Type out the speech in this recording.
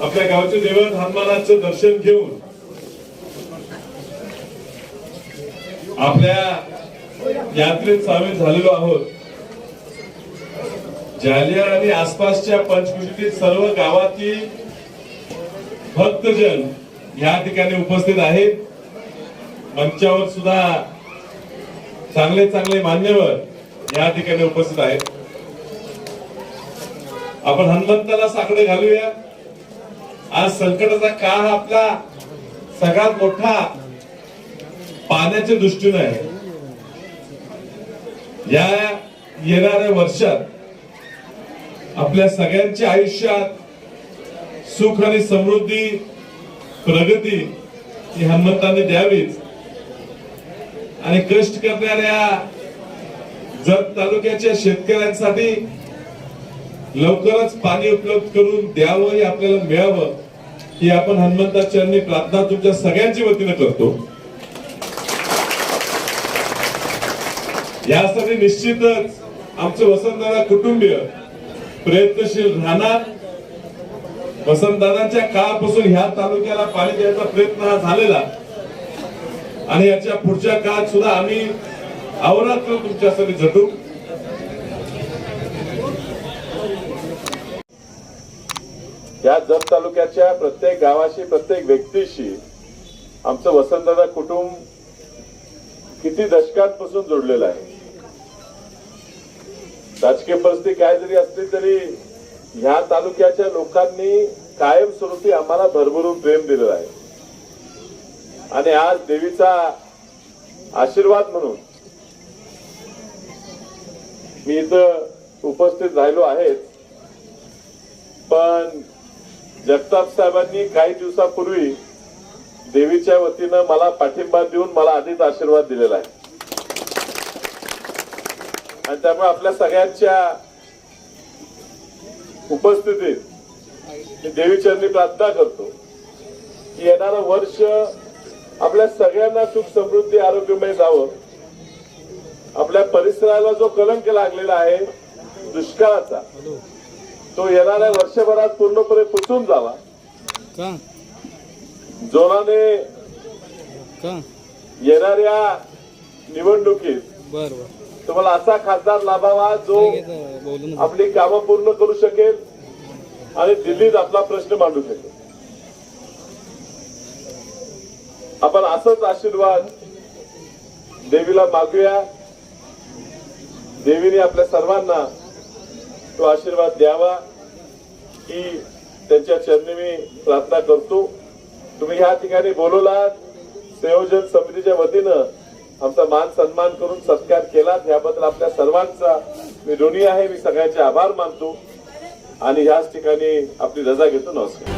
आपल्या गावचे दैवत हनुमानाचं दर्शन घेऊन आपल्या यात्रेत सामील झालेलो आहोत. जालिया आणि आसपासच्या पंचकृषीतील सर्व गावातील भक्तजन या ठिकाणी उपस्थित आहेत. मंचावर सुद्धा चांगले चांगले मान्यवर या ठिकाणी उपस्थित आहेत. आपण हनुमंताला साकडे घालूया. आज संकटाचा काळ आपला सगळ्यात मोठा पाण्याच्या दृष्टीने आहे. या येणाऱ्या वर्षात आपल्या सगळ्यांच्या आयुष्यात सुख आणि समृद्धी प्रगती ही हनुमंताने द्यावीच. आणि कष्ट करणाऱ्या जत तालुक्याच्या शेतकऱ्यांसाठी लवकरच पाणी उपलब्ध करून द्यावं हे आपल्याला मिळावं. ही आपण हनुमंताचरणी प्रार्थना तुमच्या सगळ्यांच्या वतीनं करतो. यासाठी निश्चितच आमचे वसंतदादा कुटुंबीय प्रयत्नशील राहणार. वसंतदादांच्या काळापासून ह्या तालुक्याला पाणी द्यायचा प्रयत्न हा झालेला. आणि याच्या पुढच्या काळात सुद्धा आम्ही अवरात्र तुमच्यासाठी झटू. या जत तालुक्याच्या प्रत्येक गावाशी प्रत्येक व्यक्तीशी आमचं वसंतदादा कुटुंब किती दशकांपासून जोडलेलं आहे. राजकीय परिस्थिती काय जरी असली तरी ह्या तालुक्याच्या लोकांनी कायमस्वरूपी आम्हाला भरभरून प्रेम दिलेलं आहे. आणि आज देवीचा आशीर्वाद म्हणून मी इथं उपस्थित राहिलो आहेत पण जगताप साहेबांनी काही दिवसापूर्वी देवीच्या वतीनं मला पाठिंबा देऊन मला आधीच आशीर्वाद दिलेला आहे. आणि त्यामुळे आपल्या सगळ्यांच्या उपस्थितीत मी देवीचरणी प्रार्थना करतो की येणारं वर्ष आपल्या सगळ्यांना सुख समृद्धी आरोग्यमय जावं. आपल्या परिसराला जो कलंक लागलेला आहे दुष्काळाचा तो येणाऱ्या वर्षभरात पूर्णपणे पुसून जावा. का? जोराने का? येणाऱ्या निवडणुकीत तुम्हाला असा खासदार लाभावा जो आपली कामं पूर्ण करू शकेल आणि दिल्लीत आपला प्रश्न मांडू शकेल. आपण असंच आशीर्वाद देवीला मागूया. देवीने आपल्या सर्वांना तो आशीर्वाद द्यावा ही त्यांच्या चरणी मी प्रार्थना करतो. तुम्ही ह्या ठिकाणी बोलवलात. संयोजन समितीच्या वतीनं आमचा मान सन्मान करून सत्कार केलात. याबद्दल आपल्या सर्वांचा मी ऋणी आहे. मी सगळ्यांचे आभार मानतो. आणि ह्याच ठिकाणी आपली रजा घेतो. नमस्कार.